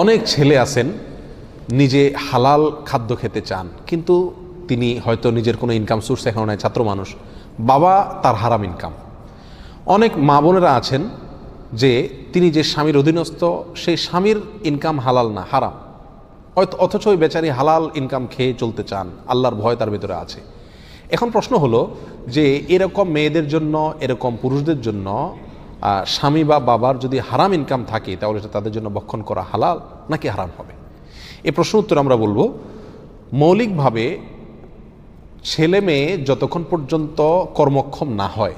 অনেক ছেলে আছেন, নিজে হালাল খাদ্য খেতে চান, কিন্তু তিনি হয়তো নিজের কোনো ইনকাম সোর্স এখন নাই, ছাত্র মানুষ। বাবা তার হারাম ইনকাম অনেক মা বোনেরা আছেন যে তিনি যে স্বামীর অধীনস্থ সেই স্বামীর ইনকাম হালাল না, হারাম। হয়তো অথচ ওই বেচারি হালাল ইনকাম খেয়ে চলতে চান, আল্লাহর ভয় তার ভিতরে আছে। এখন প্রশ্ন হলো যে এরকম মেয়েদের জন্য, এরকম পুরুষদের জন্য স্বামী বা বাবার যদি হারাম ইনকাম থাকে, তাহলে এটা তাদের জন্য বক্ষণ করা হালাল নাকি হারাম হবে? এ প্রশ্ন উত্তর আমরা বলব, মৌলিকভাবে ছেলে মেয়ে যতক্ষণ পর্যন্ত কর্মক্ষম না হয়,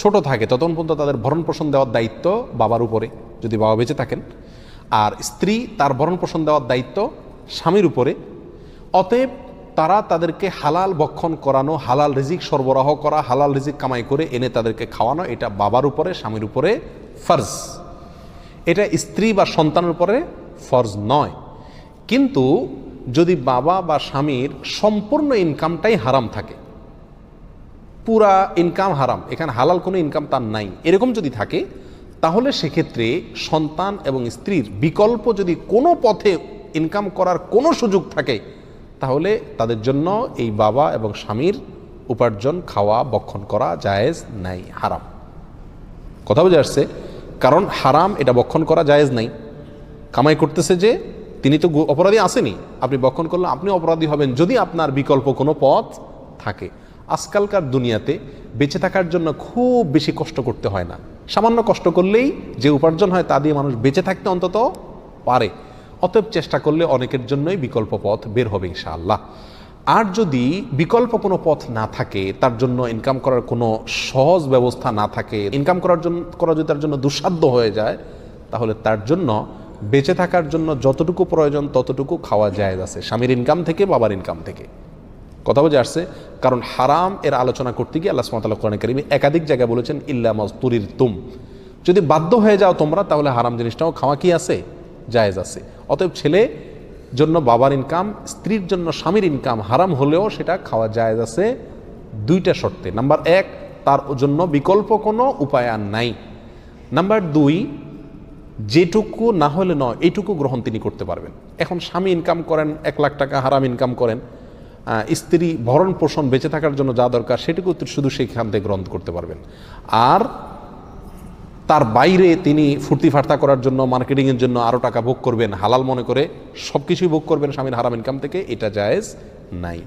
ছোট থাকে ততক্ষণ পর্যন্ত তাদের ভরণ পোষণ দেওয়ার দায়িত্ব বাবার উপরে, যদি বাবা বেঁচে থাকেন। আর স্ত্রী তার ভরণ পোষণ দেওয়ার দায়িত্ব স্বামীর উপরে। অতএব তারা তাদেরকে হালাল বক্ষণ করানো, হালাল রিজিক সরবরাহ করা, হালাল রিজিক কামাই করে এনে তাদেরকে খাওয়ানো, এটা বাবার উপরে, স্বামীর উপরে ফর্জ। এটা স্ত্রী বা সন্তানের উপরে ফরজ নয়। কিন্তু যদি বাবা বা স্বামীর সম্পূর্ণ ইনকামটাই হারাম থাকে, পুরা ইনকাম হারাম, এখানে হালাল কোনো ইনকাম তার নাই, এরকম যদি থাকে, তাহলে সেক্ষেত্রে সন্তান এবং স্ত্রীর বিকল্প যদি কোনো পথে ইনকাম করার কোনো সুযোগ থাকে তাহলে তাদের জন্য এই বাবা এবং স্বামীর উপার্জন, খাওয়া, বক্ষণ করা জায়েজ নাই, হারাম। কথা বুঝে আসছে? কারণ হারাম এটা বক্ষণ করা জায়েজ নাই। কামাই করতেছে যে তিনি তো অপরাধী আসেনি। আপনি বক্ষণ করলে আপনি অপরাধী হবেন যদি আপনার বিকল্প কোনো পথ থাকে। আজকালকার দুনিয়াতে বেঁচে থাকার জন্য খুব বেশি কষ্ট করতে হয় না। সামান্য কষ্ট করলেই যে উপার্জন হয় তা দিয়ে মানুষ বেঁচে থাকতে অন্তত পারে। অতএব চেষ্টা করলে অনেকের জন্যই বিকল্প পথ বের হবে ইনশাআল্লাহ। আর যদি বিকল্প কোনো পথ না থাকে, তার জন্য ইনকাম করার কোনো সহজ ব্যবস্থা না থাকে ইনকাম করার জন্য, করা যদি তার জন্য দুঃসাধ্য হয়ে যায়, তাহলে তার জন্য বেঁচে থাকার জন্য যতটুকু প্রয়োজন ততটুকু খাওয়া যায় আছে। স্বামীর ইনকাম থেকে, বাবার ইনকাম থেকে। কথা বুঝে আসছে? কারণ হারাম এর আলোচনা করতে গিয়ে আল্লাহ সুমাতাল্লাহ কোরআন করিমে একাধিক জায়গায় বলেছেন, ইল্লা মজতুরির তুম যদি বাধ্য হয়ে যাও তোমরা, তাহলে হারাম জিনিসটাও খাওয়া কি আছে? জায়েজ আছে। অতএব ছেলে জন্য বাবার ইনকাম স্ত্রীর জন্য স্বামীর ইনকাম হারাম হলেও সেটা খাওয়া জায়েজ আছে দুইটা শর্তে। নাম্বার এক, তার জন্য বিকল্প কোনো উপায় আর নাই। নাম্বার দুই, যেটুকু না হলে নয় এইটুকু গ্রহণ তিনি করতে পারবেন। এখন স্বামী ইনকাম করেন, এক লাখ টাকা হারাম ইনকাম করেন স্ত্রী ভরণ পোষণ বেঁচে থাকার জন্য যা দরকার সেটুকু শুধু সেখান থেকে গ্রহণ করতে পারবেন। আর তার বাইরে তিনি ফুর্তি ফার্তা করার জন্য, মার্কেটিংয়ের জন্য আরও টাকা ভোগ করবেন। হালাল মনে করে সব কিছুই ভোগ করবেন স্বামীর হারাম ইনকাম থেকে, এটা জায়েজ নাই।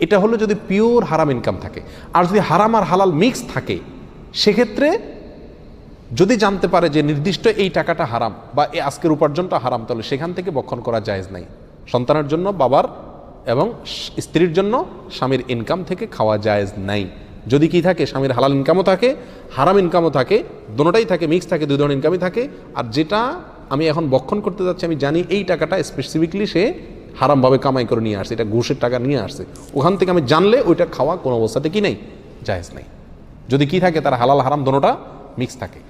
এটা হলো যদি পিওর হারাম ইনকাম থাকে। আর যদি হারাম আর হালাল মিক্স থাকে, সেক্ষেত্রে যদি জানতে পারে যে নির্দিষ্ট এই টাকাটা হারাম বা এই আজকের উপার্জনটা হারাম, তাহলে সেখান থেকে বক্ষণ করা জায়েজ নাই। সন্তানের জন্য, বাবার এবং স্ত্রীর জন্য স্বামীর ইনকাম থেকে খাওয়া জায়েজ নাই। যদি কি থাকে, স্বামীর হালাল ইনকামও থাকে, হারাম ইনকামও থাকে দুটোটাই থাকে মিক্স থাকে, দুই ধরনের ইনকামই থাকে। আর যেটা আমি এখন বক্ষণ করতে যাচ্ছি, আমি জানি এই টাকাটা স্পেসিফিকলি সে হারামভাবে কামাই করে নিয়ে আসছে, এটা ঘুষের টাকা নিয়ে আসছে। ওখান থেকে আমি জানলে ওইটা খাওয়া কোনো অবস্থাতে কি নেই? জায়েজ নেই। যদি কি থাকে, তার হালাল হারাম দোনোটা মিক্স থাকে।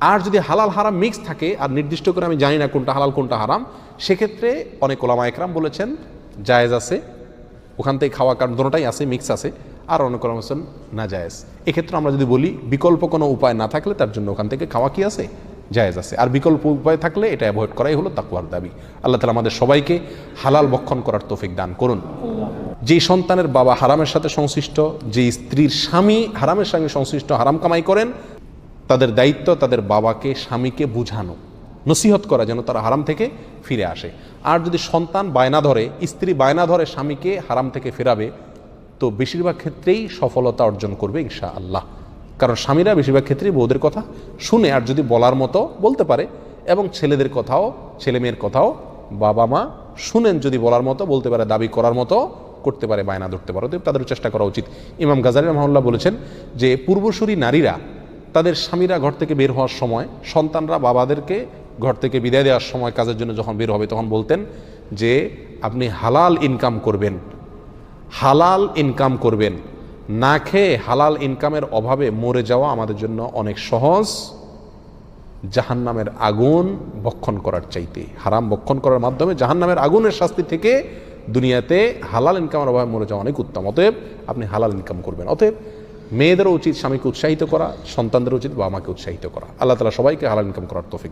আর যদি হালাল হারাম মিক্স থাকে, আর নির্দিষ্ট করে আমি জানি না কোনটা হালাল, কোনটা হারাম, সেক্ষেত্রে অনেক ওলামা একরাম বলেছেন, জায়েজ আছে। ওখান থেকে খাওয়া কারণ দোনোটাই আছে মিক্স আছে। আর অনেক ওলামা বলেছেন না জায়েজ। এক্ষেত্রে আমরা যদি বলি, বিকল্প কোনো উপায় না থাকলে তার জন্য ওখান থেকে খাওয়া কি আছে? জায়েজ আছে। আর বিকল্প উপায় থাকলে এটা অ্যাভয়েড করাই হলো তাকুয়ার দাবি। আল্লাহ তালা আমাদের সবাইকে হালাল বক্ষণ করার তৌফিক দান করুন। যেই সন্তানের বাবা হারামের সাথে সংশ্লিষ্ট যে স্ত্রীর স্বামী হারামের সঙ্গে সংশ্লিষ্ট হারাম কামাই করেন, তাদের দায়িত্ব তাদের বাবাকে, স্বামীকে বুঝানো, নসিহত করা যেন তারা হারাম থেকে ফিরে আসে। আর যদি সন্তান বায়না ধরে, স্ত্রী বায়না ধরে স্বামীকে হারাম থেকে ফেরাবে তো বেশিরভাগ ক্ষেত্রেই সফলতা অর্জন করবে ইনশা আল্লাহ কারণ স্বামীরা বেশিরভাগ ক্ষেত্রেই বউদের কথা শুনে আর যদি বলার মতো বলতে পারে এবং ছেলেদের কথাও ছেলে মেয়ের কথাও বাবা মা শুনেন যদি বলার মতো, বলতে পারে, দাবি করার মতো, করতে পারে, বায়না ধরতে পারে। অতএব তাদের চেষ্টা করা উচিত। ইমাম গাজারি রহমাল্লাহ বলেছেন যে পূর্বসূরি নারীরা তাদের স্বামীরা ঘর থেকে বের হওয়ার সময়, সন্তানরা বাবাদেরকে ঘর থেকে বিদায় দেওয়ার সময় কাজের জন্য যখন বের হবে তখন বলতেন যে, আপনি হালাল ইনকাম করবেন। হালাল ইনকাম করবেন। না খেয়ে হালাল ইনকামের অভাবে মরে যাওয়া আমাদের জন্য অনেক সহজ। জাহান্নামের আগুন বক্ষণ করার চাইতে, হারাম বক্ষণ করার মাধ্যমে জাহান্নামের আগুনের শাস্তি থেকে দুনিয়াতে হালাল ইনকামের অভাবে মরে যাওয়া অনেক উত্তম। অতএব আপনি হালাল ইনকাম করবেন। অতএব মেয়েদেরও উচিত স্বামীকে উৎসাহিত করা সন্তানদের উচিত বাবা মাকে উৎসাহিত করা। আল্লাহ তালা সবাইকে হালাল ইনকাম করার তৌফিক